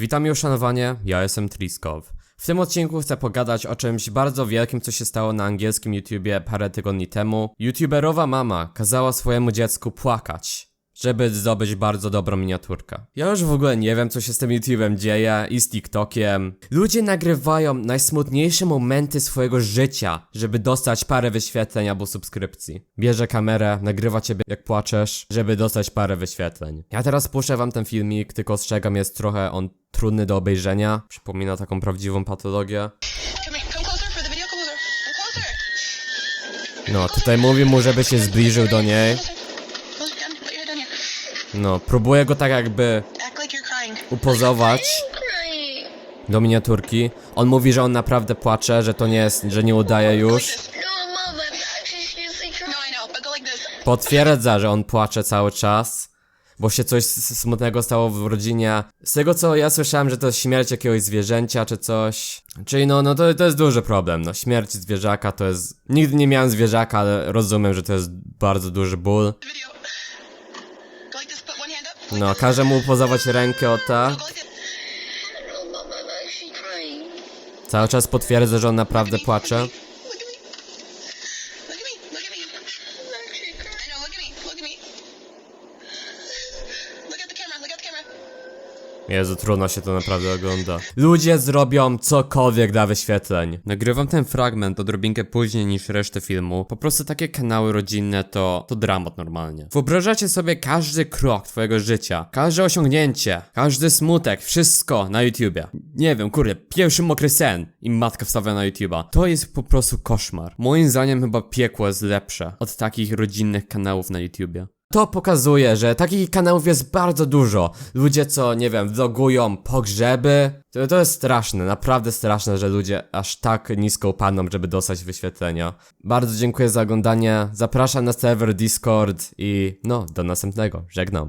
Witam i uszanowanie, ja jestem Triskow. W tym odcinku chcę pogadać o czymś bardzo wielkim, co się stało na angielskim YouTubie parę tygodni temu. YouTuberowa mama kazała swojemu dziecku płakać, żeby zdobyć bardzo dobrą miniaturkę. Ja już w ogóle nie wiem, co się z tym YouTubem dzieje i z TikTokiem. Ludzie nagrywają najsmutniejsze momenty swojego życia, żeby dostać parę wyświetleń albo subskrypcji. Bierze kamerę, nagrywa ciebie jak płaczesz, żeby dostać parę wyświetleń. Ja teraz puszczę wam ten filmik, tylko ostrzegam, jest trochę on trudny do obejrzenia. Przypomina taką prawdziwą patologię. No, tutaj mówi mu, żeby się zbliżył do niej. No, próbuje go tak jakby upozować do miniaturki. On mówi, że on naprawdę płacze, że to nie jest, że nie udaje już. No. No. Potwierdza, że on płacze cały czas, bo się coś smutnego stało w rodzinie. Z tego co ja słyszałem, że to śmierć jakiegoś zwierzęcia czy coś. Czyli no, no to, to jest duży problem, no. Śmierć zwierzaka to jest... Nigdy nie miałem zwierzaka, ale rozumiem, że to jest bardzo duży ból. No, każe mu pozować rękę o tak. Cały czas potwierdza, że on naprawdę płacze. Jezu, trudno się to naprawdę ogląda. Ludzie zrobią cokolwiek dla wyświetleń. Nagrywam ten fragment odrobinkę później niż resztę filmu. Po prostu takie kanały rodzinne to, to dramat normalnie. Wyobrażacie sobie każdy krok twojego życia, każde osiągnięcie, każdy smutek, wszystko na YouTubie. Nie wiem, kurde, pierwszy mokry sen i matka wstawia na YouTuba. To jest po prostu koszmar. Moim zdaniem chyba piekło jest lepsze od takich rodzinnych kanałów na YouTubie. To pokazuje, że takich kanałów jest bardzo dużo. Ludzie, co, nie wiem, vlogują pogrzeby. To, to jest straszne, naprawdę straszne, że ludzie aż tak nisko upadną, żeby dostać wyświetlenia. Bardzo dziękuję za oglądanie. Zapraszam na serwer Discord i no, do następnego. Żegnam.